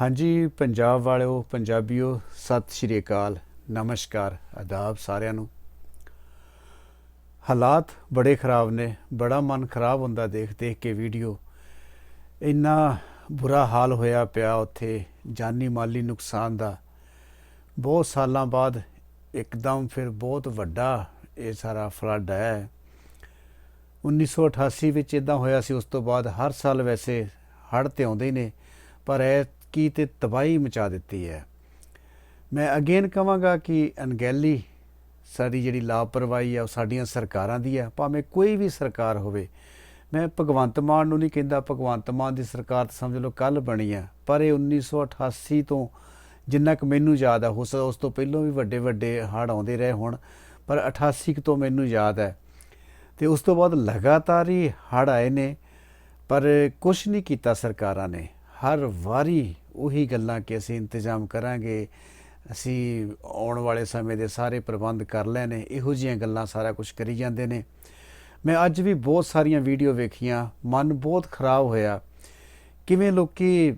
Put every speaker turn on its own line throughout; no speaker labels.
ਹਾਂਜੀ, ਪੰਜਾਬ ਵਾਲਿਓ, ਪੰਜਾਬੀਓ, ਸਤਿ ਸ਼੍ਰੀ ਅਕਾਲ। ਨਮਸਕਾਰ, ਆਦਾਬ ਸਾਰਿਆਂ ਨੂੰ। ਹਾਲਾਤ ਬੜੇ ਖਰਾਬ ਨੇ। ਬੜਾ ਮਨ ਖਰਾਬ ਹੁੰਦਾ ਦੇਖ ਦੇਖ ਕੇ ਵੀਡੀਓ। ਇੰਨਾ ਬੁਰਾ ਹਾਲ ਹੋਇਆ ਪਿਆ ਉੱਥੇ, ਜਾਨੀ ਮਾਲੀ ਨੁਕਸਾਨ ਦਾ। ਬਹੁਤ ਸਾਲਾਂ ਬਾਅਦ ਇੱਕਦਮ ਫਿਰ ਬਹੁਤ ਵੱਡਾ ਇਹ ਸਾਰਾ ਫਲੱਡ ਹੈ। 1988 ਵਿੱਚ ਇਦਾਂ ਹੋਇਆ ਸੀ, ਉਸ ਤੋਂ ਬਾਅਦ ਹਰ ਸਾਲ ਵੈਸੇ ਹੜ੍ਹ ਤੇ ਆਉਂਦੇ ਹੀ ਨੇ। ਪਰ ਇਹ ਕੀ ਤੇ ਤਬਾਹੀ ਮਚਾ ਦਿੱਤੀ ਹੈ। ਮੈਂ ਅਗੇਨ ਕਹਾਂਗਾ ਕਿ ਅਣਗਹਿਲੀ ਸਾਡੀ ਜਿਹੜੀ ਲਾਪਰਵਾਹੀ ਆ, ਉਹ ਸਾਡੀਆਂ ਸਰਕਾਰਾਂ ਦੀ ਹੈ ਭਾਵੇਂ ਕੋਈ ਵੀ ਸਰਕਾਰ ਹੋਵੇ, ਮੈਂ ਭਗਵੰਤ ਮਾਨ ਨੂੰ ਨਹੀਂ ਕਹਿੰਦਾ, ਭਗਵੰਤ ਮਾਨ ਦੀ ਸਰਕਾਰ ਤਾਂ ਸਮਝ ਲਓ ਕੱਲ ਬਣੀ ਆ, ਪਰ ਇਹ 1988 ਤੋਂ ਜਿੰਨਾ ਕੁ ਮੈਨੂੰ ਯਾਦ ਆ ਸਕਦਾ ਉਸ ਤੋਂ ਪਹਿਲਾਂ ਵੀ ਵੱਡੇ ਵੱਡੇ ਹੜ੍ਹ ਆਉਂਦੇ ਰਹੇ ਹੁਣ, ਪਰ 88 ਕੁ ਤੋਂ ਮੈਨੂੰ ਯਾਦ ਹੈ। ਤੇ ਉਸ ਤੋਂ ਬਾਅਦ ਲਗਾਤਾਰ ਹੀ ਹੜ੍ਹ ਆਏ ਨੇ, ਪਰ ਕੁਝ ਨਹੀਂ ਕੀਤਾ ਸਰਕਾਰਾਂ ਨੇ। ਹਰ ਵਾਰੀ ਉਹੀ ਗੱਲਾਂ ਕਿ ਅਸੀਂ ਇੰਤਜ਼ਾਮ ਕਰਾਂਗੇ, ਅਸੀਂ ਆਉਣ ਵਾਲੇ ਸਮੇਂ ਦੇ ਸਾਰੇ ਪ੍ਰਬੰਧ ਕਰ ਲੈਣੇ ਇਹੋ ਜਿਹੀਆਂ ਗੱਲਾਂ ਸਾਰਾ ਕੁਝ ਕਰੀ ਜਾਂਦੇ ਨੇ। ਮੈਂ ਅੱਜ ਵੀ ਬਹੁਤ ਸਾਰੀਆਂ ਵੀਡੀਓ ਵੇਖੀਆਂ, ਮਨ ਬਹੁਤ ਖਰਾਬ ਹੋਇਆ। ਕਿਵੇਂ ਲੋਕੀ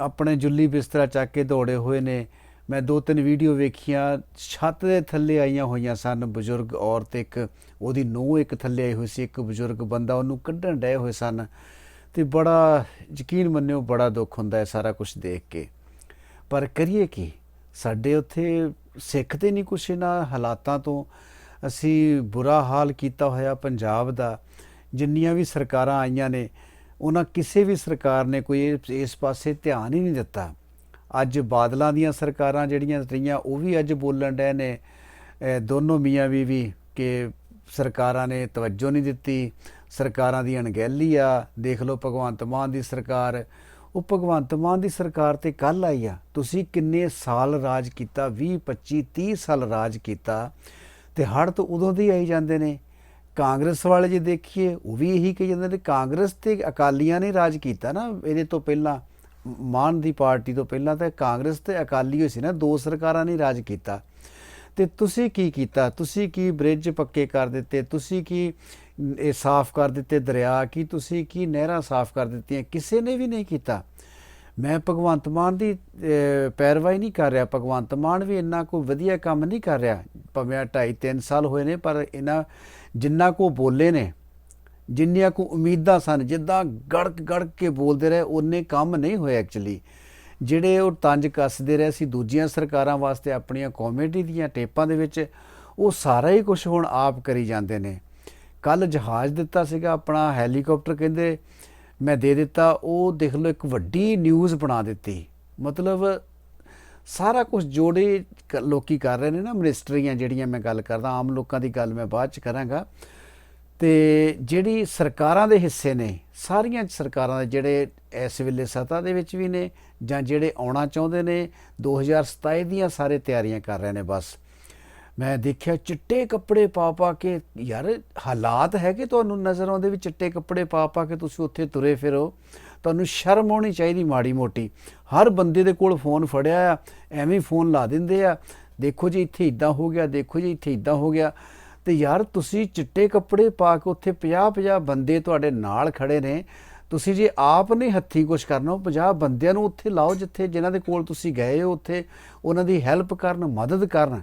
ਆਪਣੇ ਜੁੱਲੀ ਬਿਸਤਰਾ ਚੱਕ ਕੇ ਦੌੜੇ ਹੋਏ ਨੇ, ਮੈਂ ਦੋ ਤਿੰਨ ਵੀਡੀਓ ਵੇਖੀਆਂ, ਛੱਤ ਦੇ ਥੱਲੇ ਆਈਆਂ ਹੋਈਆਂ ਸਨ ਬਜ਼ੁਰਗ ਔਰਤ ਇੱਕ, ਉਹਦੀ ਨੂੰਹ ਇੱਕ ਥੱਲੇ ਆਈ ਹੋਈ ਸੀ, ਇੱਕ ਬਜ਼ੁਰਗ ਬੰਦਾ ਉਹਨੂੰ ਕੱਢਣ ਡਏ ਹੋਏ ਸਨ। ਤੇ ਬੜਾ ਯਕੀਨ ਮੰਨਿਓ, ਬੜਾ ਦੁੱਖ ਹੁੰਦਾ ਹੈ ਸਾਰਾ ਕੁਝ ਦੇਖ ਕੇ। ਪਰ ਕਰੀਏ ਕੀ? ਸਾਡੇ ਉੱਥੇ ਸਿੱਖਦੇ ਨਹੀਂ ਕੁਛ ਇਹਨਾਂ ਹਾਲਾਤਾਂ ਤੋਂ। ਅਸੀਂ ਬੁਰਾ ਹਾਲ ਕੀਤਾ ਹੋਇਆ ਪੰਜਾਬ ਦਾ। ਜਿੰਨੀਆਂ ਵੀ ਸਰਕਾਰਾਂ ਆਈਆਂ ਨੇ, ਉਹਨਾਂ ਕਿਸੇ ਵੀ ਸਰਕਾਰ ਨੇ ਕੋਈ ਇਸ- ਪਾਸੇ ਧਿਆਨ ਹੀ ਨਹੀਂ ਦਿੱਤਾ। ਅੱਜ ਬਾਦਲਾਂ ਦੀਆਂ ਸਰਕਾਰਾਂ ਜਿਹੜੀਆਂ ਰਹੀਆਂ, ਉਹ ਵੀ ਅੱਜ ਬੋਲਣ ਡਏ ਨੇ। ਦੋਨੋਂ ਮੀਆਂ ਵੀ ਕਿ ਸਰਕਾਰਾਂ ਨੇ ਤਵੱਜੋ ਨਹੀਂ ਦਿੱਤੀ ਸਰਕਾਰਾਂ ਦੀ ਅਣਗਹਿਲੀ ਆ, ਦੇਖ ਲਓ ਭਗਵੰਤ ਮਾਨ ਦੀ ਸਰਕਾਰ। ਉਹ ਭਗਵੰਤ ਮਾਨ ਦੀ ਸਰਕਾਰ ਤੇ ਕੱਲ ਆਈ ਆ। ਤੁਸੀਂ ਕਿੰਨੇ ਸਾਲ ਰਾਜ ਕੀਤਾ 20 25 30 ਸਾਲ ਰਾਜ ਕੀਤਾ ਤੇ ਹੜ ਤਾਂ ਉਦੋਂ ਦੀ ਆਈ ਜਾਂਦੇ ਨੇ। ਕਾਂਗਰਸ ਵਾਲੇ ਜੇ ਦੇਖੀਏ, ਉਹ ਵੀ ਇਹੀ ਕਹੀ ਜਾਂਦੇ ਨੇ, ਕਾਂਗਰਸ ਤੇ ਅਕਾਲੀਆਂ ਨੇ ਰਾਜ ਕੀਤਾ ਨਾ, ਇਹਦੇ ਤੋਂ ਪਹਿਲਾਂ, ਮਾਨ ਦੀ ਪਾਰਟੀ ਤੋਂ ਪਹਿਲਾਂ ਤਾਂ ਕਾਂਗਰਸ ਤੇ ਅਕਾਲੀ ਹੋਈ ਸੀ ਨਾ, ਦੋ ਸਰਕਾਰਾਂ ਨੇ ਰਾਜ ਕੀਤਾ। ਤੇ ਤੁਸੀਂ ਕੀ ਕੀਤਾ? ਤੁਸੀਂ ਕੀ ਬ੍ਰਿਜ ਪੱਕੇ ਕਰ ਦਿੱਤੇ? ਤੁਸੀਂ ਕੀ ਇਹ ਸਾਫ਼ ਕਰ ਦਿੱਤੇ ਦਰਿਆ, ਕੀ ਤੁਸੀਂ ਕੀ ਨਹਿਰਾਂ ਸਾਫ਼ ਕਰ ਦਿੱਤੀਆਂ? ਕਿਸੇ ਨੇ ਵੀ ਨਹੀਂ ਕੀਤਾ। ਮੈਂ ਭਗਵੰਤ ਮਾਨ ਦੀ ਪੈਰਵਾਈ ਨਹੀਂ ਕਰ ਰਿਹਾ। ਭਗਵੰਤ ਮਾਨ ਵੀ ਇੰਨਾ ਕੋਈ ਵਧੀਆ ਕੰਮ ਨਹੀਂ ਕਰ ਰਿਹਾ। ਭਾਵੇਂ 2.5 3 ਸਾਲ ਹੋਏ ਨੇ, ਪਰ ਇਹਨਾਂ ਜਿੰਨਾ ਕੋ ਬੋਲੇ ਨੇ, ਜਿੰਨੀਆਂ ਕੋ ਉਮੀਦਾਂ ਸਨ, ਜਿੱਦਾਂ ਗੜਕ ਗੜਕ ਕੇ ਬੋਲਦੇ ਰਹੇ ਉਹਨੇ ਕੰਮ ਨਹੀਂ ਹੋਇਆ ਐਕਚੁਅਲੀ ਜਿਹੜੇ ਉਹ ਤੰਜ ਕੱਸਦੇ ਰਹੇ ਸੀ ਦੂਜੀਆਂ ਸਰਕਾਰਾਂ ਵਾਸਤੇ, ਆਪਣੀਆਂ ਕਾਮੇਡੀ ਦੀਆਂ ਟੇਪਾਂ ਦੇ ਵਿੱਚ, ਉਹ ਸਾਰਾ ਹੀ ਕੁਝ ਹੁਣ ਆਪ ਕਰੀ ਜਾਂਦੇ ਨੇ। ਕੱਲ ਜਹਾਜ਼ ਦਿੱਤਾ ਸੀਗਾ, ਆਪਣਾ ਹੈਲੀਕਾਪਟਰ ਕਹਿੰਦੇ ਮੈਂ ਦੇ ਦਿੱਤਾ, ਉਹ ਦੇਖ ਲਓ ਇੱਕ ਵੱਡੀ ਨਿਊਜ਼ ਬਣਾ ਦਿੱਤੀ। ਮਤਲਬ ਸਾਰਾ ਕੁਝ ਜੋੜੇ ਕ- ਲੋਕੀ ਕਰ ਰਹੇ ਨੇ ਨਾ ਮਿਨਿਸਟਰੀਆਂ ਜਿਹੜੀਆਂ ਮੈਂ ਗੱਲ ਕਰਦਾ, ਆਮ ਲੋਕਾਂ ਦੀ ਗੱਲ ਮੈਂ ਬਾਅਦ ਚ ਕਰਾਂਗਾ। ਤੇ ਜਿਹੜੀ ਸਰਕਾਰਾਂ ਦੇ ਹਿੱਸੇ ਨੇ, ਸਾਰੀਆਂ ਸਰਕਾਰਾਂ ਦੇ ਜਿਹੜੇ ਇਸ ਵੇਲੇ ਸੱਤਾ ਦੇ ਵਿੱਚ ਵੀ ਨੇ ਜਾਂ ਜਿਹੜੇ ਆਉਣਾ ਚਾਹੁੰਦੇ ਨੇ 2027 ਦੀਆਂ ਸਾਰੇ ਤਿਆਰੀਆਂ ਕਰ ਰਹੇ ਨੇ ਬਸ। ਮੈਂ ਦੇਖਿਆ ਚਿੱਟੇ ਕੱਪੜੇ ਪਾ ਪਾ ਕੇ, ਯਾਰ ਹਾਲਾਤ ਹੈ ਕਿ ਤੁਹਾਨੂੰ ਨਜ਼ਰ ਆਉਂਦੇ ਵੀ ਚਿੱਟੇ ਕੱਪੜੇ ਪਾ ਪਾ ਕੇ ਤੁਸੀਂ ਉੱਥੇ ਤੁਰੇ ਫਿਰੋ। ਤੁਹਾਨੂੰ ਸ਼ਰਮ ਆਉਣੀ ਚਾਹੀਦੀ ਮਾੜੀ ਮੋਟੀ। ਹਰ ਬੰਦੇ ਦੇ ਕੋਲ ਫੋਨ ਫੜਿਆ ਆ, ਐਵੇਂ ਫੋਨ ਲਾ ਦਿੰਦੇ ਆ। ਦੇਖੋ ਜੀ ਇੱਥੇ ਇਦਾਂ ਹੋ ਗਿਆ, ਦੇਖੋ ਜੀ ਇੱਥੇ ਇਦਾਂ ਹੋ ਗਿਆ। ਤੇ ਯਾਰ ਤੁਸੀਂ ਚਿੱਟੇ ਕੱਪੜੇ ਪਾ ਕੇ ਉੱਥੇ 50 50 ਬੰਦੇ ਤੁਹਾਡੇ ਨਾਲ ਖੜੇ ਨੇ। ਤੁਸੀਂ ਜੇ ਆਪ ਨਹੀਂ ਹੱਥੀ ਕੁਝ ਕਰਨਾ, ਉਹ 50 ਬੰਦਿਆਂ ਨੂੰ ਉੱਥੇ ਲਾਓ ਜਿੱਥੇ ਜਿਨ੍ਹਾਂ ਦੇ ਕੋਲ ਤੁਸੀਂ ਗਏ ਹੋ ਉੱਥੇ। ਉਹਨਾਂ ਦੀ ਹੈਲਪ ਕਰਨ, ਮਦਦ ਕਰਨ।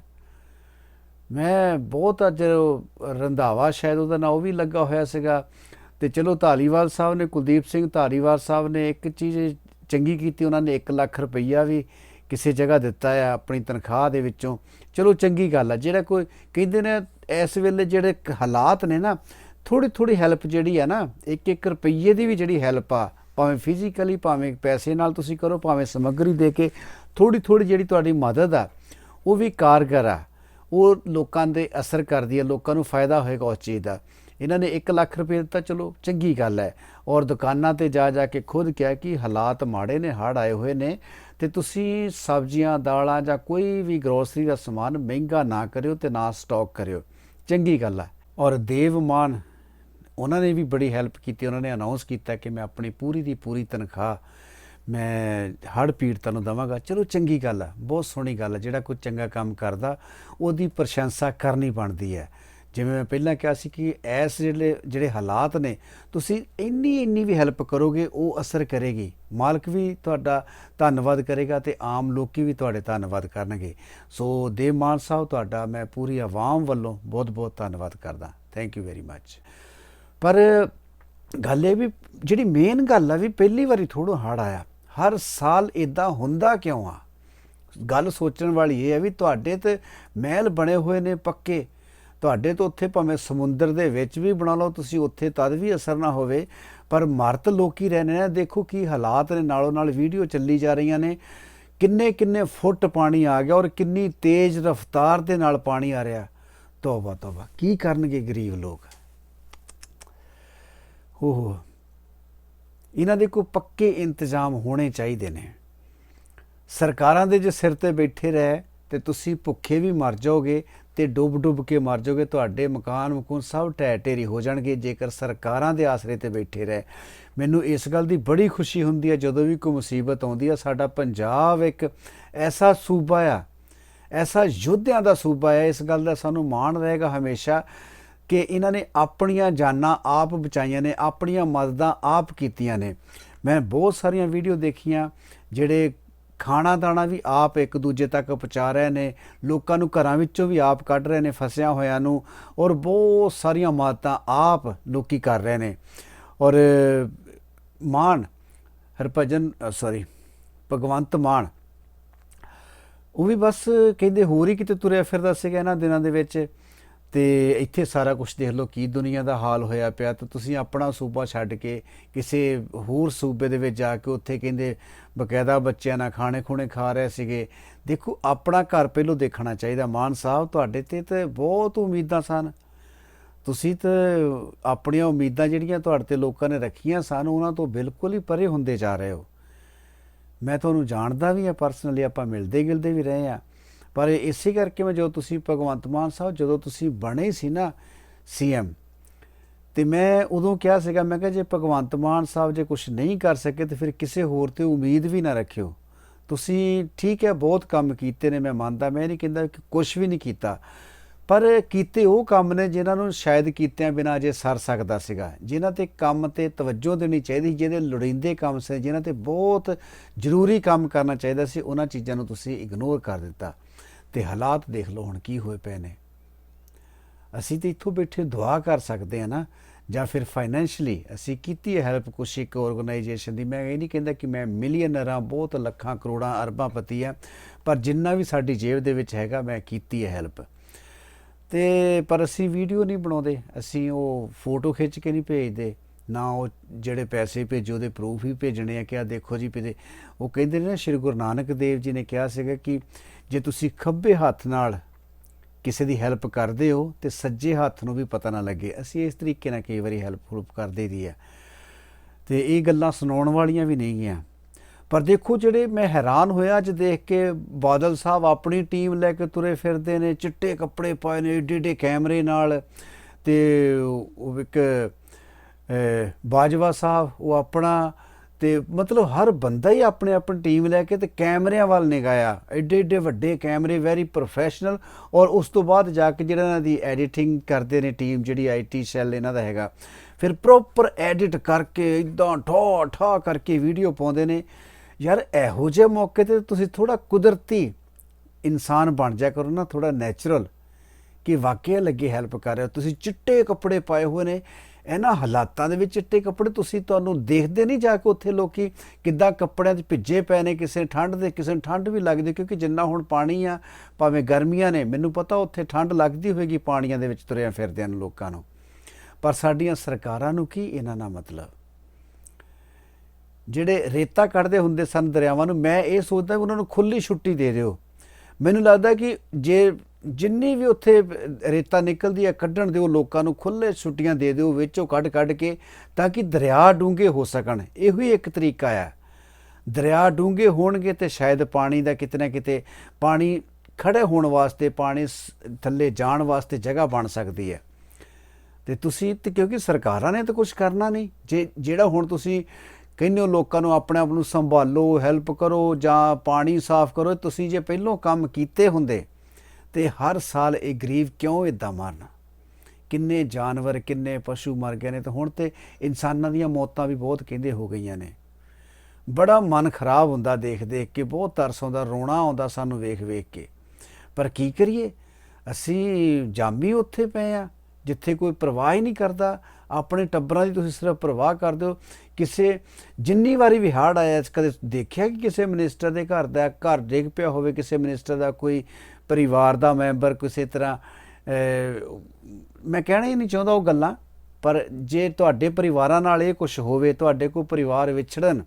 ਮੈਂ ਬਹੁਤ ਅੱਜ ਰੰਧਾਵਾ ਸ਼ਾਇਦ ਉਹਦਾ ਨਾਂ ਉਹ ਵੀ ਲੱਗਾ ਹੋਇਆ ਸੀਗਾ। ਤੇ ਚਲੋ ਧਾਲੀਵਾਲ ਸਾਹਿਬ ਨੇ, ਕੁਲਦੀਪ ਸਿੰਘ ਧਾਲੀਵਾਲ ਸਾਹਿਬ ਨੇ ਇੱਕ ਚੀਜ਼ ਚੰਗੀ ਕੀਤੀ, ਉਹਨਾਂ ਨੇ 1 ਲੱਖ ਰੁਪਈਆ ਵੀ ਕਿਸੇ ਜਗ੍ਹਾ ਦਿੱਤਾ ਹੈ ਆਪਣੀ ਤਨਖਾਹ ਦੇ ਵਿੱਚੋਂ। ਚਲੋ ਚੰਗੀ ਗੱਲ ਆ, ਜਿਹੜਾ ਕੋਈ ਕਹਿੰਦੇ ਨੇ ਇਸ ਵੇਲੇ ਜਿਹੜੇ ਕ- ਹਾਲਾਤ ਨੇ ਨਾ ਥੋੜੀ ਥੋੜੀ ਹੈਲਪ ਜਿਹੜੀ ਆ ਨਾ 1-1 ਰੁਪਈਏ ਦੀ ਵੀ ਜਿਹੜੀ ਹੈਲਪ ਆ, ਭਾਵੇਂ ਫਿਜ਼ੀਕਲੀ ਭਾਵੇਂ ਪੈਸੇ ਨਾਲ ਤੁਸੀਂ ਕਰੋ, ਭਾਵੇਂ ਸਮੱਗਰੀ ਦੇ ਕੇ ਥੋੜੀ ਥੋੜੀ ਜਿਹੜੀ ਤੁਹਾਡੀ ਮਦਦ ਆ, ਉਹ ਵੀ ਕਾਰਗਰ ਆ। ਉਹ ਲੋਕਾਂ ਦੇ ਅਸਰ ਕਰਦੀ ਹੈ, ਲੋਕਾਂ ਨੂੰ ਫਾਇਦਾ ਹੋਏਗਾ ਉਸ ਚੀਜ਼ ਦਾ। ਇਹਨਾਂ ਨੇ 1 ਲੱਖ ਰੁਪਏ ਦਿੱਤਾ, ਚਲੋ ਚੰਗੀ ਗੱਲ ਹੈ। ਔਰ ਦੁਕਾਨਾਂ ਤੇ ਜਾ ਜਾ ਕੇ ਖੁਦ ਕਿਹਾ ਕਿ ਹਾਲਾਤ ਮਾੜੇ ਨੇ ਹੜ ਆਏ ਹੋਏ ਨੇ ਤੇ ਤੁਸੀਂ ਸਬਜ਼ੀਆਂ, ਦਾਲਾਂ ਜਾਂ ਕੋਈ ਵੀ ਗਰੋਸਰੀ ਦਾ ਸਮਾਨ ਮਹਿੰਗਾ ਨਾ ਕਰਿਓ ਤੇ ਨਾ ਸਟਾਕ ਕਰਿਓ। ਚੰਗੀ ਗੱਲ ਹੈ। ਔਰ ਦੇਵਮਾਨ ਉਹਨਾਂ ਨੇ ਵੀ ਬੜੀ ਹੈਲਪ ਕੀਤੀ, ਉਹਨਾਂ ਨੇ ਅਨਾਉਂਸ ਕੀਤਾ ਕਿ ਮੈਂ ਆਪਣੀ ਪੂਰੀ ਦੀ ਪੂਰੀ ਤਨਖਾਹ ਮੈਂ ਹੜ ਪੀੜਤਾਂ ਨੂੰ ਦਵਾਂਗਾ। ਚਲੋ ਚੰਗੀ ਗੱਲ ਆ, ਬਹੁਤ ਸੋਹਣੀ ਗੱਲ ਆ, ਜਿਹੜਾ ਕੋਈ ਚੰਗਾ ਕੰਮ ਕਰਦਾ, ਉਹਦੀ ਪ੍ਰਸ਼ੰਸਾ ਕਰਨੀ ਬਣਦੀ ਹੈ। ਜਿਵੇਂ ਮੈਂ ਪਹਿਲਾਂ ਕਿਹਾ ਸੀ ਕਿ ਐਸ ਜਿਹੜੇ ਜਿਹੜੇ ਹਾਲਾਤ ਨੇ, ਤੁਸੀਂ ਇੰਨੀ ਇੰਨੀ ਵੀ ਹੈਲਪ ਕਰੋਗੇ, ਉਹ ਅਸਰ ਕਰੇਗੀ। ਮਾਲਕ ਵੀ ਤੁਹਾਡਾ ਧੰਨਵਾਦ ਕਰੇਗਾ ਤੇ ਆਮ ਲੋਕੀ ਵੀ ਤੁਹਾਡੇ ਧੰਨਵਾਦ ਕਰਨਗੇ। ਸੋ ਦੇਵ ਮਾਨ ਸਾਹਿਬ, ਤੁਹਾਡਾ ਮੈਂ ਪੂਰੀ ਆਵਾਮ ਵੱਲੋਂ ਬਹੁਤ ਬਹੁਤ ਧੰਨਵਾਦ ਕਰਦਾ। ਥੈਂਕ ਯੂ ਵੈਰੀ ਮੱਚ ਪਰ ਗੱਲ ਇਹ ਵੀ, ਜਿਹੜੀ ਮੇਨ ਗੱਲ ਆ ਵੀ ਪਹਿਲੀ ਵਾਰੀ ਥੋੜਾ ਹੜ ਆਇਆ। ਹਰ ਸਾਲ ਇਦਾਂ ਹੁੰਦਾ ਕਿਉਂ ਆ? ਗੱਲ ਸੋਚਣ ਵਾਲੀ ਇਹ ਹੈ ਵੀ ਤੁਹਾਡੇ ਤੇ ਮਹਿਲ ਬਣੇ ਹੋਏ ਨੇ ਪੱਕੇ। ਤੁਹਾਡੇ ਤੋਂ ਉੱਥੇ ਭਾਵੇਂ ਸਮੁੰਦਰ ਦੇ ਵਿੱਚ ਵੀ ਬਣਾ ਲਓ, ਤੁਸੀਂ ਉੱਥੇ ਤਦ ਵੀ ਅਸਰ ਨਾ ਹੋਵੇ, ਪਰ ਮਰਤ ਲੋਕੀ ਰਹਿੰਦੇ ਨੇ। ਦੇਖੋ ਕੀ ਹਾਲਾਤ ਨੇ, ਨਾਲੋਂ ਨਾਲ ਵੀਡੀਓ ਚੱਲੀ ਜਾ ਰਹੀਆਂ ਨੇ। ਕਿੰਨੇ ਕਿੰਨੇ ਫੁੱਟ ਪਾਣੀ ਆ ਗਿਆ ਔਰ ਕਿੰਨੀ ਤੇਜ਼ ਰਫ਼ਤਾਰ ਦੇ ਨਾਲ ਪਾਣੀ ਆ ਰਿਹਾ। ਤੋਬਾ ਤੋਬਾ ਕੀ ਕਰਨਗੇ ਗਰੀਬ ਲੋਕ? ਹੋ ਹੋ ਇਹਨਾਂ ਦੇ ਕੋਈ ਪੱਕੇ ਇੰਤਜ਼ਾਮ ਹੋਣੇ ਚਾਹੀਦੇ ਨੇ। ਸਰਕਾਰਾਂ ਦੇ ਜੇ ਸਿਰ ਤੇ ਬੈਠੇ ਰਹੇ ਤੇ ਤੁਸੀਂ ਭੁੱਖੇ ਵੀ ਮਰ ਜਾਓਗੇ ਤੇ ਡੁੱਬ ਡੁੱਬ ਕੇ ਮਰ ਜਾਓਗੇ, ਤੁਹਾਡੇ ਮਕਾਨ ਮਕੂਨ ਸਭ ਢਹਿ ਢੇਰੀ ਹੋ ਜਾਣਗੇ ਜੇਕਰ ਸਰਕਾਰਾਂ ਦੇ ਆਸਰੇ ਤੇ ਬੈਠੇ ਰਹੇ। ਮੈਨੂੰ ਇਸ ਗੱਲ ਦੀ ਬੜੀ ਖੁਸ਼ੀ ਹੁੰਦੀ ਹੈ, ਜਦੋਂ ਵੀ ਕੋਈ ਮੁਸੀਬਤ ਆਉਂਦੀ ਹੈ, ਸਾਡਾ ਪੰਜਾਬ ਇੱਕ ਐਸਾ ਸੂਬਾ ਆ, ਐਸਾ ਯੋਧਿਆਂ ਦਾ ਸੂਬਾ ਹੈ ਇਸ ਗੱਲ ਦਾ ਸਾਨੂੰ ਮਾਣ ਰਹੇਗਾ ਹਮੇਸ਼ਾ। ਕਿ ਇਹਨਾਂ ਨੇ ਆਪਣੀਆਂ ਜਾਨਾਂ ਆਪ ਬਚਾਈਆਂ ਨੇ, ਆਪਣੀਆਂ ਮਦਦਾਂ ਆਪ ਕੀਤੀਆਂ ਨੇ। ਮੈਂ ਬਹੁਤ ਸਾਰੀਆਂ ਵੀਡੀਓ ਦੇਖੀਆਂ, ਜਿਹੜੇ ਖਾਣਾ ਦਾਣਾ ਵੀ ਆਪ ਇੱਕ ਦੂਜੇ ਤੱਕ ਪਹੁੰਚਾ ਰਹੇ ਨੇ, ਲੋਕਾਂ ਨੂੰ ਘਰਾਂ ਵਿੱਚੋਂ ਵੀ ਆਪ ਕੱਢ ਰਹੇ ਨੇ, ਫਸਿਆ ਹੋਇਆਂ ਨੂੰ, ਔਰ ਬਹੁਤ ਸਾਰੀਆਂ ਮਦਦਾਂ ਆਪ ਲੋਕੀ ਕਰ ਰਹੇ ਨੇ। ਔਰ ਮਾਨ, ਹਰਭਜਨ ਸੌਰੀ ਭਗਵੰਤ ਮਾਨ, ਉਹ ਵੀ ਬਸ ਕਹਿੰਦੇ ਹੋਰ ਹੀ ਕਿਤੇ ਤੁਰਿਆ ਫਿਰਦਾ ਸੀਗਾ ਇਹਨਾਂ ਦਿਨਾਂ ਦੇ ਵਿੱਚ। ਤੇ ਇੱਥੇ ਸਾਰਾ ਕੁਝ ਦੇਖ ਲਓ ਕੀ ਦੁਨੀਆ ਦਾ ਹਾਲ ਹੋਇਆ ਪਿਆ ਤਾਂ ਤੁਸੀਂ ਆਪਣਾ ਸੂਬਾ ਛੱਡ ਕੇ ਕਿਸੇ ਹੋਰ ਸੂਬੇ ਦੇ ਵਿੱਚ ਜਾ ਕੇ ਉੱਥੇ ਕਹਿੰਦੇ ਬਕਾਇਦਾ ਬੱਚਿਆਂ ਨਾਲ ਖਾਣੇ ਖੁਣੇ ਖਾ ਰਹੇ ਸੀਗੇ। ਦੇਖੋ, ਆਪਣਾ ਘਰ ਪਹਿਲੋਂ ਦੇਖਣਾ ਚਾਹੀਦਾ। ਮਾਨ ਸਾਹਿਬ ਤੁਹਾਡੇ ਤੇ ਤੇ ਬਹੁਤ ਉਮੀਦਾਂ ਸਨ। ਤੁਸੀਂ ਤਾਂ ਆਪਣੀਆਂ ਉਮੀਦਾਂ ਜਿਹੜੀਆਂ ਤੁਹਾਡੇ ਤੇ ਲੋਕਾਂ ਨੇ ਰੱਖੀਆਂ ਸਨ, ਉਹਨਾਂ ਤੋਂ ਬਿਲਕੁਲ ਹੀ ਪਰੇ ਹੁੰਦੇ ਜਾ ਰਹੇ ਹੋ। ਮੈਂ ਤੁਹਾਨੂੰ ਜਾਣਦਾ ਵੀ ਆ ਪਰਸਨਲੀ ਆਪਾਂ ਮਿਲਦੇ ਗਿਲਦੇ ਵੀ ਰਹੇ ਆ ਪਰ ਇਸੇ ਕਰਕੇ ਮੈਂ ਜਦੋਂ ਤੁਸੀਂ ਭਗਵੰਤ ਮਾਨ ਸਾਹਿਬ ਜਦੋਂ ਤੁਸੀਂ ਬਣੇ ਸੀ ਨਾ ਸੀਐਮ ਤੇ ਮੈਂ ਉਦੋਂ ਕਿਹਾ ਸੀਗਾ, ਮੈਂ ਕਿਹਾ ਜੇ ਭਗਵੰਤ ਮਾਨ ਸਾਹਿਬ ਜੇ ਕੁਝ ਨਹੀਂ ਕਰ ਸਕੇ ਤੇ ਫਿਰ ਕਿਸੇ ਹੋਰ ਤੇ ਉਮੀਦ ਵੀ ਨਾ ਰੱਖਿਓ। ਤੁਸੀਂ ਠੀਕ ਹੈ, ਬਹੁਤ ਕੰਮ ਕੀਤੇ ਨੇ, ਮੈਂ ਮੰਨਦਾ, ਮੈਂ ਨਹੀਂ ਕਹਿੰਦਾ ਕਿ ਕੁਝ ਵੀ ਨਹੀਂ ਕੀਤਾ। ਪਰ ਕੀਤੇ ਉਹ ਕੰਮ ਨੇ ਜਿਨ੍ਹਾਂ ਨੂੰ ਸ਼ਾਇਦ ਕੀਤਿਆਂ ਬਿਨਾਂ ਜੇ ਸਰ ਸਕਦਾ ਸੀਗਾ। ਜਿਨ੍ਹਾਂ ਤੇ ਕੰਮ ਤੇ ਤਵੱਜੋ ਦੇਣੀ ਚਾਹੀਦੀ, ਜਿਹਦੇ ਲੋੜੀਂਦੇ ਕੰਮ ਸੀ, ਜਿਨ੍ਹਾਂ ਤੇ ਬਹੁਤ ਜ਼ਰੂਰੀ ਕੰਮ ਕਰਨਾ ਚਾਹੀਦਾ ਸੀ, ਉਹਨਾਂ ਚੀਜ਼ਾਂ ਨੂੰ ਤੁਸੀਂ ਇਗਨੋਰ ਕਰ ਦਿੱਤਾ। ਤੇ ਹਾਲਾਤ ਦੇਖ ਲਓ ਹੁਣ ਕੀ ਹੋਏ ਪਏ ਨੇ। ਅਸੀਂ ਤੇ ਇੱਥੋਂ ਬੈਠੇ ਦੁਆ ਕਰ ਸਕਦੇ ਆ ਨਾ, ਜਾਂ ਫਿਰ ਫਾਈਨੈਂਸ਼ਲੀ ਅਸੀਂ ਕੀਤੀ ਹੈ ਹੈਲਪ ਕੁਛ ਇੱਕ ਆਰਗੇਨਾਈਜੇਸ਼ਨ ਦੀ। ਮੈਂ ਇਹ ਨਹੀਂ ਕਹਿੰਦਾ ਕਿ ਮੈਂ ਮਿਲੀਅਨਰਾਂ ਬਹੁਤ ਲੱਖਾਂ, ਕਰੋੜਾਂ, ਅਰਬਾਂ ਪਤੀ ਆ ਪਰ ਜਿੰਨਾ ਵੀ ਸਾਡੀ ਜੇਬ ਦੇ ਵਿੱਚ ਹੈਗਾ, ਮੈਂ ਕੀਤੀ ਹੈ ਹੈਲਪ ਤੇ ਪਰ ਅਸੀਂ ਵੀਡੀਓ ਨਹੀਂ ਬਣਾਉਂਦੇ, ਅਸੀਂ ਉਹ ਫੋਟੋ ਖਿੱਚ ਕੇ ਨਹੀਂ ਭੇਜਦੇ। ਨਾ ਉਹ ਜਿਹੜੇ ਪੈਸੇ ਭੇਜੋ, ਉਹਦੇ ਪ੍ਰੂਫ ਵੀ ਭੇਜਣੇ ਆ ਕਿ ਆ ਦੇਖੋ ਜੀ ਪੇ ਉਹ ਕਹਿੰਦੇ ਨੇ ਨਾ ਸ਼੍ਰੀ ਗੁਰੂ ਨਾਨਕ ਦੇਵ ਜੀ ਨੇ ਕਿਹਾ ਸੀਗਾ ਕਿ ਜੇ ਤੁਸੀਂ ਖੱਬੇ ਹੱਥ ਨਾਲ ਕਿਸੇ ਦੀ ਹੈਲਪ ਕਰਦੇ ਹੋ, ਤੇ ਸੱਜੇ ਹੱਥ ਨੂੰ ਵੀ ਪਤਾ ਨਾ ਲੱਗੇ। ਅਸੀਂ ਇਸ ਤਰੀਕੇ ਨਾਲ ਕਈ ਵਾਰੀ ਹੈਲਪ ਹੁਲਪ ਕਰਦੇ ਦੀ ਆ। ਤੇ ਇਹ ਗੱਲਾਂ ਸੁਣਾਉਣ ਵਾਲੀਆਂ ਵੀ ਨਹੀਂ ਗਿਆ ਪਰ ਦੇਖੋ ਜਿਹੜੇ ਮੈਂ ਹੈਰਾਨ ਹੋਇਆ ਅੱਜ ਦੇਖ ਕੇ, ਬਾਦਲ ਸਾਹਿਬ ਆਪਣੀ ਟੀਮ ਲੈ ਕੇ ਤੁਰੇ ਫਿਰਦੇ ਨੇ, ਚਿੱਟੇ ਕੱਪੜੇ ਪਾਏ ਨੇ ਏਡੇ ਏਡੇ ਕੈਮਰੇ ਨਾਲ, ਤੇ ਉਹ ਇੱਕ ਬਾਜਵਾ ਸਾਹਿਬ, ਉਹ ਆਪਣਾ ਤੇ ਮਤਲਬ ਹਰ ਬੰਦਾ ਹੀ ਆਪਣੇ ਆਪਣੀ ਟੀਮ ਲੈ ਕੇ ਤੇ ਕੈਮਰਿਆਂ ਵੱਲ ਨਿਗਾਇਆ ਐਡੇ ਐਡੇ ਵੱਡੇ ਕੈਮਰੇ ਵੈਰੀ ਪ੍ਰੋਫੈਸ਼ਨਲ ਔਰ ਉਸ ਤੋਂ ਬਾਅਦ ਜਾ ਕੇ ਜਿਹੜਾ ਇਹਨਾਂ ਦੀ ਐਡੀਟਿੰਗ ਕਰਦੇ ਨੇ ਟੀਮ ਜਿਹੜੀ ਆਈਟੀ ਸੈੱਲ ਇਹਨਾਂ ਦਾ ਹੈਗਾ। ਫਿਰ ਪ੍ਰੋਪਰ ਐਡਿਟ ਕਰਕੇ ਇਦਾਂ ਠਾ ਠਾ ਕਰਕੇ ਵੀਡੀਓ ਪਾਉਂਦੇ ਨੇ। ਯਾਰ, ਇਹੋ ਜਿਹੇ ਮੌਕੇ ਤੇ ਤੁਸੀਂ ਥੋੜਾ ਕੁਦਰਤੀ ਇਨਸਾਨ ਬਣ ਜਾ ਕਰੋ ਨਾ ਥੋੜਾ ਨੈਚੁਰਲ ਕਿ ਵਾਕਿਆ ਲੱਗੇ ਹੈਲਪ ਕਰ ਰਹੇ ਹੋ। ਤੁਸੀਂ ਚਿੱਟੇ ਕੱਪੜੇ ਪਾਏ ਹੋਏ ਨੇ ਇਹਨਾਂ ਹਾਲਾਤਾਂ ਦੇ ਵਿੱਚ ਚਿੱਟੇ ਕੱਪੜੇ ਤੁਸੀਂ ਤੁਹਾਨੂੰ ਦੇਖਦੇ ਨਹੀਂ ਜਾ ਕੇ ਉੱਥੇ ਲੋਕੀ ਕਿੱਦਾਂ ਕੱਪੜਿਆਂ 'ਚ ਭਿੱਜੇ ਪਏ ਨੇ, ਕਿਸੇ ਠੰਡ ਦੇ, ਕਿਸੇ ਨੂੰ ਠੰਡ ਵੀ ਲੱਗਦੀ, ਕਿਉਂਕਿ ਜਿੰਨਾ ਹੁਣ ਪਾਣੀ ਆ, ਭਾਵੇਂ ਗਰਮੀਆਂ ਨੇ, ਮੈਨੂੰ ਪਤਾ ਉੱਥੇ ਠੰਡ ਲੱਗਦੀ ਹੋਏਗੀ ਪਾਣੀਆਂ ਦੇ ਵਿੱਚ ਤੁਰਿਆ ਫਿਰਦਿਆਂ ਨੂੰ ਲੋਕਾਂ ਨੂੰ। ਪਰ ਸਾਡੀਆਂ ਸਰਕਾਰਾਂ ਨੂੰ ਕੀ ਇਹਨਾਂ ਨਾਲ ਮਤਲਬ? ਜਿਹੜੇ ਰੇਤਾ ਕੱਢਦੇ ਹੁੰਦੇ ਸਨ ਦਰਿਆਵਾਂ ਨੂੰ, ਮੈਂ ਇਹ ਸੋਚਦਾ ਕਿ ਉਹਨਾਂ ਨੂੰ ਖੁੱਲੀ ਛੁੱਟੀ ਦੇ ਦਿਓ। ਮੈਨੂੰ ਲੱਗਦਾ ਕਿ ਜੇ ਜਿੰਨੀ ਵੀ ਉੱਥੇ ਰੇਤਾ ਨਿਕਲਦੀ ਹੈ, ਕੱਢਣ ਦਿਓ, ਲੋਕਾਂ ਨੂੰ ਖੁੱਲੇ ਛੁੱਟੀਆਂ ਦੇ ਦਿਓ, ਵਿੱਚੋਂ ਕੱਢ ਕੱਢ ਕੇ ਤਾਂ ਕਿ ਦਰਿਆ ਡੂੰਘੇ ਹੋ ਸਕਣ। ਇਹੋ ਹੀ ਇੱਕ ਤਰੀਕਾ ਆ ਦਰਿਆ ਡੂੰਘੇ ਹੋਣਗੇ ਤੇ ਸ਼ਾਇਦ ਪਾਣੀ ਦਾ ਕਿਤੇ ਨਾ ਕਿਤੇ ਪਾਣੀ ਖੜੇ ਹੋਣ ਵਾਸਤੇ, ਪਾਣੀ ਸ- ਥੱਲੇ ਜਾਣ ਵਾਸਤੇ ਜਗ੍ਹਾ ਬਣ ਸਕਦੀ ਹੈ। ਤੇ ਤੁਸੀਂ ਤੇ ਕਿਉਂਕਿ ਸਰਕਾਰਾਂ ਨੇ ਤਾਂ ਕੁਝ ਕਰਨਾ ਨਹੀਂ। ਜੇ, ਜਿਹੜਾ ਹੁਣ ਤੁਸੀਂ ਕਹਿੰਦੇ ਹੋ ਲੋਕਾਂ ਨੂੰ ਆਪਣੇ ਆਪ ਨੂੰ ਸੰਭਾਲੋ, ਹੈਲਪ ਕਰੋ ਜਾਂ ਪਾਣੀ ਸਾਫ਼ ਕਰੋ, ਤੁਸੀਂ ਜੇ ਪਹਿਲੋਂ ਕੰਮ ਕੀਤੇ ਹੁੰਦੇ ਤੇ ਹਰ ਸਾਲ ਇਹ ਗਰੀਬ ਕਿਉਂ ਇਦਾਂ ਮਰਨ? ਕਿੰਨੇ ਜਾਨਵਰ, ਕਿੰਨੇ ਪਸ਼ੂ ਮਰ ਗਏ ਨੇ ਤੇ ਹੁਣ ਤੇ ਇਨਸਾਨਾਂ ਦੀਆਂ ਮੌਤਾਂ ਵੀ ਬਹੁਤ ਕਹਿੰਦੇ ਹੋ ਗਈਆਂ ਨੇ। ਬੜਾ ਮਨ ਖਰਾਬ ਹੁੰਦਾ ਦੇਖ ਦੇਖ ਕੇ, ਬਹੁਤ ਤਰਸ ਆਉਂਦਾ, ਰੋਣਾ ਆਉਂਦਾ ਸਾਨੂੰ ਵੇਖ ਵੇਖ ਕੇ। ਪਰ ਕੀ ਕਰੀਏ? ਅਸੀਂ ਜਾਮੀ ਉੱਥੇ ਪਏ ਆ, ਜਿੱਥੇ ਕੋਈ ਪਰਵਾਹ ਹੀ ਨਹੀਂ ਕਰਦਾ। ਆਪਣੇ ਟੱਬਰਾਂ ਦੀ ਤੁਸੀਂ ਸਿਰਫ ਪਰਵਾਹ ਕਰਦੇ ਹੋ। ਕਿਸੇ, ਜਿੰਨੀ ਵਾਰੀ ਵੀ ਹੜ੍ਹ ਆਇਆ, ਕਦੇ ਦੇਖਿਆ ਕਿ ਕਿਸੇ ਮਿਨਿਸਟਰ ਦੇ ਘਰ ਦਾ, ਘਰ ਡਿੱਗ ਪਿਆ ਹੋਵੇ, ਕਿਸੇ ਮਿਨਿਸਟਰ ਦਾ ਕੋਈ ਪਰਿਵਾਰ ਦਾ ਮੈਂਬਰ ਕਿਸੇ ਤਰ੍ਹਾਂ ਮੈਂ ਕਹਿਣਾ ਹੀ ਨਹੀਂ ਚਾਹੁੰਦਾ ਉਹ ਗੱਲਾਂ ਪਰ ਜੇ ਤੁਹਾਡੇ ਪਰਿਵਾਰਾਂ ਨਾਲ ਇਹ ਕੁਝ ਹੋਵੇ ਤੁਹਾਡੇ ਕੋਈ ਪਰਿਵਾਰ ਵਿਛੜਨ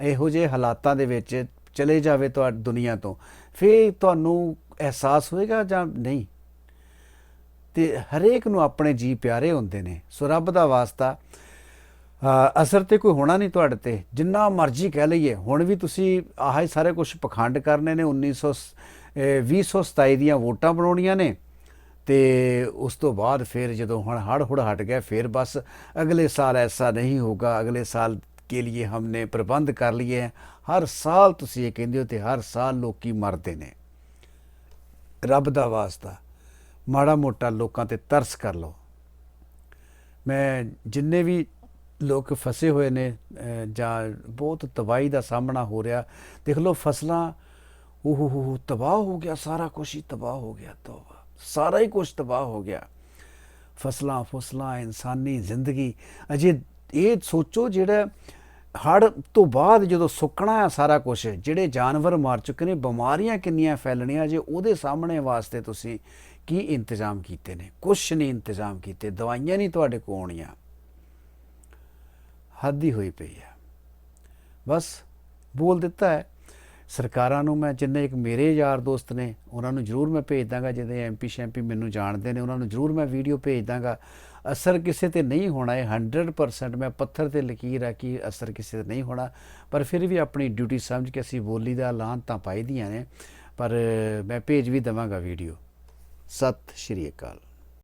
ਇਹੋ ਜਿਹੇ ਹਾਲਾਤਾਂ ਦੇ ਵਿੱਚ ਚਲੇ ਜਾਵੇ ਤੁਹਾਡੀ ਦੁਨੀਆ ਤੋਂ ਫਿਰ ਤੁਹਾਨੂੰ ਅਹਿਸਾਸ ਹੋਏਗਾ ਜਾਂ ਨਹੀਂ? ਤੇ ਹਰੇਕ ਨੂੰ ਆਪਣੇ ਜੀ ਪਿਆਰੇ ਹੁੰਦੇ ਨੇ ਸੋ ਰੱਬ ਦਾ ਵਾਸਤਾ ਅਸਰ ਤੇ ਕੋਈ ਹੋਣਾ ਨਹੀਂ ਤੁਹਾਡੇ ਤੇ ਜਿੰਨਾ ਮਰਜ਼ੀ ਕਹਿ ਲਈਏ ਹੁਣ ਵੀ ਤੁਸੀਂ ਆਹ ਸਾਰੇ ਕੁਝ ਪਖੰਡ ਕਰਨੇ ਨੇ 1900 ਅ, 2027 ਦੀਆਂ ਵੋਟਾਂ ਬਣਾਉਣੀਆਂ ਨੇ ਤੇ ਉਸ ਤੋਂ ਬਾਅਦ ਫਿਰ ਜਦੋਂ ਹੁਣ ਹੜ ਹੁੜ ਹਟ ਗਿਆ, ਫਿਰ ਬਸ ਅਗਲੇ ਸਾਲ ਐਸਾ ਨਹੀਂ ਹੋਗਾ ਅਗਲੇ ਸਾਲ ਕੇ ਲਈ ਹਮਨੇ ਪ੍ਰਬੰਧ ਕਰ ਲਿਏ। ਹਰ ਸਾਲ ਤੁਸੀਂ ਇਹ ਕਹਿੰਦੇ ਹੋ ਤੇ ਹਰ ਸਾਲ ਲੋਕੀ ਮਰਦੇ ਨੇ। ਰੱਬ ਦਾ ਵਾਸਤਾ, ਮਾੜਾ ਮੋਟਾ ਲੋਕਾਂ ਤੇ ਤਰਸ ਕਰ ਲਓ। ਮੈਂ ਜਿੰਨੇ ਵੀ ਲੋਕ ਫਸੇ ਹੋਏ ਨੇ ਜਾਂ ਬਹੁਤ ਤਬਾਹੀ ਦਾ ਸਾਹਮਣਾ ਹੋ ਰਿਹਾ, ਦੇਖ ਲਓ ਫਸਲਾਂ ਉਹ ਹੋ ਹੋ ਤਬਾਹ ਹੋ ਗਿਆ, ਸਾਰਾ ਕੁਝ ਹੀ ਤਬਾਹ ਹੋ ਗਿਆ, ਤੋਬਾ। ਸਾਰਾ ਹੀ ਕੁਝ ਤਬਾਹ ਹੋ ਗਿਆ। ਫਸਲਾਂ ਫਸਲਾਂ, ਇਨਸਾਨੀ ਜ਼ਿੰਦਗੀ। ਅਜੇ ਇਹ ਸੋਚੋ ਜਿਹੜਾ ਹੜ ਤੋਂ ਬਾਅਦ ਜਦੋਂ ਸੁੱਕਣਾ ਆ ਸਾਰਾ ਕੁਝ ਜਿਹੜੇ ਜਾਨਵਰ ਮਰ ਚੁੱਕੇ ਨੇ, ਬਿਮਾਰੀਆਂ ਕਿੰਨੀਆਂ ਫੈਲਣੀਆਂ ਜੇ, ਉਹਦੇ ਸਾਹਮਣੇ ਵਾਸਤੇ ਤੁਸੀਂ ਕੀ ਇੰਤਜ਼ਾਮ ਕੀਤੇ ਨੇ? ਕੁਛ ਨਹੀਂ ਇੰਤਜ਼ਾਮ ਕੀਤੇ, ਦਵਾਈਆਂ ਨਹੀਂ ਤੁਹਾਡੇ ਕੋਲ ਆਉਣੀਆਂ। ਹੱਦ ਹੀ ਹੋਈ ਪਈ ਹੈ ਬਸ ਬੋਲ ਦਿੱਤਾ ਹੈ। ਸਰਕਾਰਾਂ ਨੂੰ ਮੈਂ ਜਿੰਨੇ ਇੱਕ ਮੇਰੇ ਯਾਰ ਦੋਸਤ ਨੇ, ਉਹਨਾਂ ਨੂੰ ਜ਼ਰੂਰ ਮੈਂ ਭੇਜ ਦਾਂਗਾ, ਜਿਹਦੇ ਐਮਪੀ ਸ਼ੈਂਪੀ ਮੈਨੂੰ ਜਾਣਦੇ ਨੇ, ਉਹਨਾਂ ਨੂੰ ਜ਼ਰੂਰ ਮੈਂ ਵੀਡੀਓ ਭੇਜ ਦਾਂਗਾ। ਅਸਰ ਕਿਸੇ ਤੇ ਨਹੀਂ ਹੋਣਾ ਹੈ 100% ਮੈਂ ਪੱਥਰ ਤੇ ਲਕੀਰ ਆ ਕਿ ਅਸਰ ਕਿਸੇ ਤੇ ਨਹੀਂ ਹੋਣਾ, ਪਰ ਫਿਰ ਵੀ ਆਪਣੀ ਡਿਊਟੀ ਸਮਝ ਕੇ ਅਸੀਂ ਬੋਲੀ ਦਾ ਐਲਾਨ ਤਾਂ ਪਾਈ ਦੀਆਂ ਨੇ, ਪਰ ਮੈਂ ਭੇਜ ਵੀ ਦਵਾਂਗਾ ਵੀਡੀਓ। ਸਤਿ ਸ਼੍ਰੀ ਅਕਾਲ।